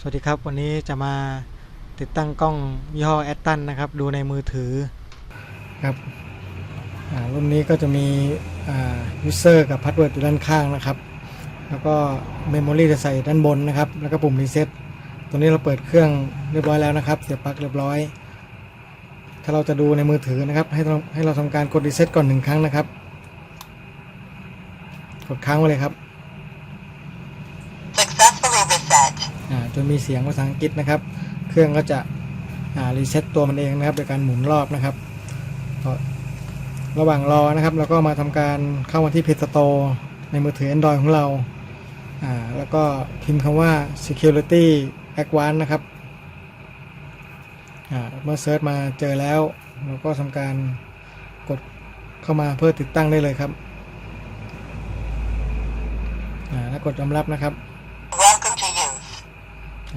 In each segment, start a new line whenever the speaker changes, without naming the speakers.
สวัสดีครับ วันนี้จะมาติดตั้งกล้องยี่ห้อแอตตันนะครับ ดูในมือถือครับรุ่นนี้ก็จะมียูเซอร์กับพาสเวิร์ดอยู่ด้านข้างนะครับ แล้วก็เมมโมรีจะใส่ด้านบนนะครับ แล้วก็ปุ่มรีเซ็ตตัวนี้เราเปิดเครื่องเรียบร้อยแล้วนะครับ เสียบปลั๊กเรียบร้อย ถ้าเราจะดูในมือถือนะครับ ให้เราให้เราทำการกดรีเซ็ตก่อนหนึ่งครั้งนะครับ กดค้างไว้เลยครับ
Successfully reset.
อ่า จนมีเสียงภาษาอังกฤษนะครับ เครื่องก็จะรีเซ็ตตัวมันเองนะครับโดยการหมุนรอบนะครับ ระหว่างรอนะครับเราก็มาทำการเข้ามาที่ Play Store ในมือถือ Android ของเราแล้วก็พิมพ์คำว่า security advance นะครับเมื่อเซิร์ชมาเจอแล้วเราก็ทำการกดเข้ามาเพื่อติดตั้งได้เลยครับแล้วกดยอมรับนะครับ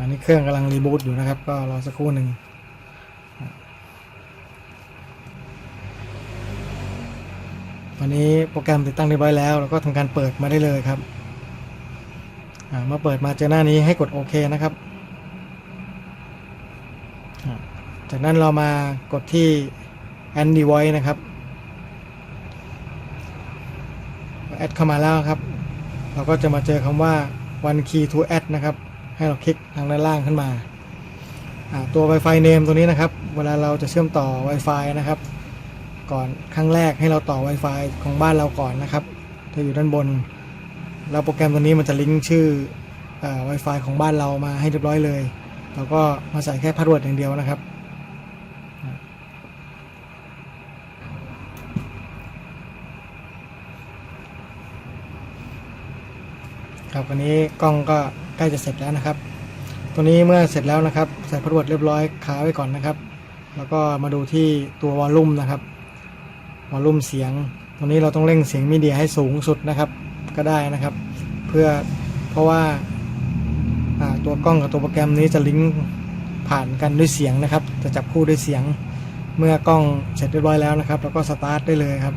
อันนี้เครื่องกำลังรีบูตอยู่นะครับ ก็รอสักครู่หนึ่งตอนนี้โปรแกรมติดตั้งเรียบร้อยแล้วเราก็ทำการเปิดมาได้เลยครับอ่าเมื่อเปิดมาเจอหน้านี้ให้กดโอเคนะครับ จากนั้นเรามากดที่ Add Device นะครับแอดเข้ามาแล้วครับ เราก็จะมาเจอคำว่า one key to add นะครับ ให้เราคลิกทางด้านล่างขึ้นมาตัว Wi-Fi name ตัวนี้นะครับ เวลาเราจะเชื่อมต่อ Wi-Fi นะครับ ก่อนครั้งแรกให้เราต่อ Wi-Fi ของบ้านเราก่อนนะครับจะอยู่ด้านบน แล้วโปรแกรมตัวนี้มันจะลิงก์ชื่ออา Wi-Fi ของบ้านเรามาให้เรียบร้อยเลยเราก็มาใส่แค่พาสเวิร์ดอย่างเดียวนะครับครับวันนี้กล้องก็ ใกล้จะเสร็จแล้วนะครับ ตัวนี้เมื่อเสร็จแล้วนะครับใส่พาสเวิร์ดเรียบร้อยค้าไว้ก่อนนะครับ แล้วก็มาดูที่ตัววอลลุ่มนะครับวอลลุ่มเสียงตัวนี้เราต้องเร่งเสียงมีเดียให้สูงสุดนะครับก็ได้นะครับ เพื่อเพราะว่าอ่าตัวกล้องกับตัวโปรแกรมนี้จะลิงก์ผ่านกันด้วยเสียงนะครับ จะจับคู่ด้วยเสียง เมื่อกล้องเสร็จเรียบร้อยแล้วนะครับ แล้วก็สตาร์ทได้เลยครับ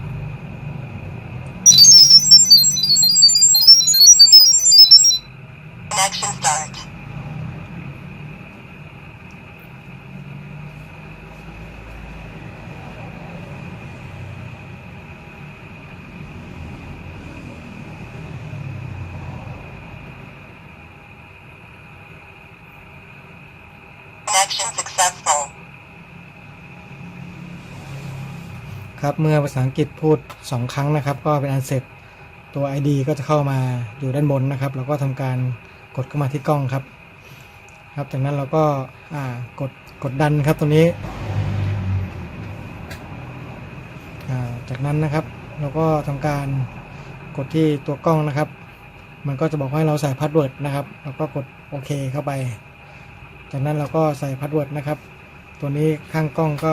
Connection start. Action successful.
ครับเมื่อภาษาอังกฤษพูด 2 ครั้งนะครับ ก็เป็นอันเสร็จตัว ID ก็จะเข้ามาอยู่ด้านบนนะครับเราก็ทำการ กดเข้ามาที่กล้องครับครับ จากนั้นเราก็อ่ากดกดดันครับตัวนี้อ่าจากนั้นนะครับเราก็ทำการกดที่ตัวกล้องนะครับ มันก็จะบอกให้เราใส่พาสเวิร์ดนะครับเราก็กดโอเคเข้าไป จากนั้นเราก็ใส่พาสเวิร์ดนะครับ ตัวนี้ข้างกล้องก็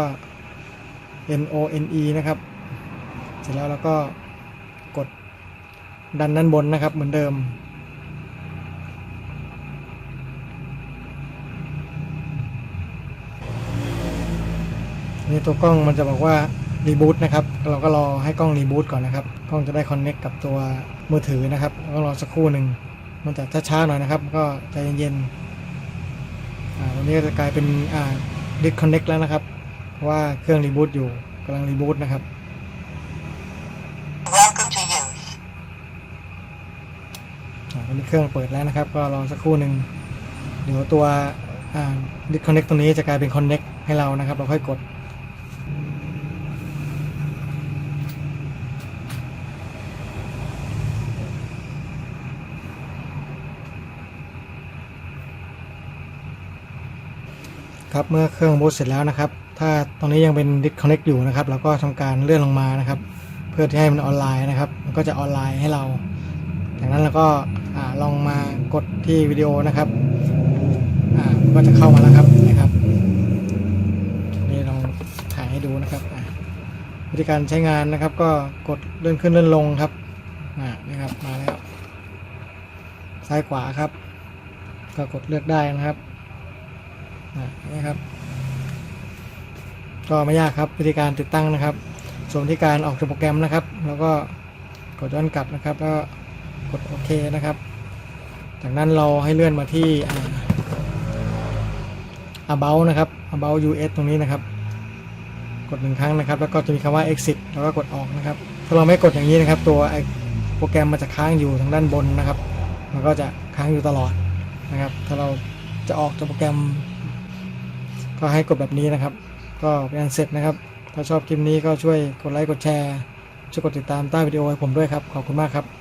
N O N E นะครับ เสร็จแล้วเราก็กดดันด้านบนนะครับเหมือนเดิม นี่ตัวกล้องมันจะบอกว่ารีบูตนะครับ เราก็รอให้กล้องรีบูตก่อนนะครับ กล้องจะได้คอนเน็กกับตัวมือถือนะครับแล้วก็รอสักครู่หนึ่ง มันจะช้าๆหน่อยนะครับ ก็ใจเย็นๆอ่าวันนี้ก็จะกลายเป็นอ่าดิสคอนเน็กแล้วนะครับ เพราะว่าเครื่องรีบูตอยู่กำลังรีบูตนะครับ
Welcome to use.
อ่าวันนี้เครื่องเปิดแล้วนะครับ ก็รอสักครู่หนึ่ง เดี๋ยวตัวอ่า disconnect ตัวนี้จะกลายเป็น connect ให้เรานะครับ เราค่อยกด ครับเมื่อเครื่องบูตเสร็จแล้วนะครับ ถ้าตรงนี้ยังเป็น disconnect อยู่นะครับเราก็ทำการเลื่อนลงมานะครับ เพื่อที่ให้มันออนไลน์นะครับ มันก็จะออนไลน์ให้เรา จากนั้นเราก็ลองมากดที่วิดีโอนะครับก็จะเข้ามาแล้วครับนะครับนี่ลองถ่ายให้ดูนะครับวิธีการใช้งานนะครับ ก็กดเลื่อนขึ้นเลื่อนลงครับนะครับมาแล้วซ้ายขวาครับ ก็กดเลือกได้นะครับ นะครับ ก็ไม่ยากครับวิธีการติดตั้งนะครับ ส่วนวิธีการออกจากโปรแกรมนะครับ แล้วก็กดย้อนกลับนะครับแล้วก็กดโอเคนะครับ จากนั้นเราให้เลื่อนมาที่ about นะครับ about us ตรงนี้นะครับ กดหนึ่งครั้งนะครับ แล้วก็จะมีคำว่า exit แล้วก็กดออกนะครับ ถ้าเราไม่กดอย่างนี้นะครับ ตัวโปรแกรมมันจะค้างอยู่ทางด้านบนนะครับ มันก็จะค้างอยู่ตลอดนะครับ ถ้าเราจะออกจากโปรแกรม ก็ให้กดแบบนี้นะครับ ก็เป็นอันเสร็จนะครับ ถ้าชอบคลิปนี้ก็ช่วยกดไลค์กดแชร์ช่วยกดติดตามใต้วิดีโอให้ผมด้วยครับ ขอบคุณมากครับ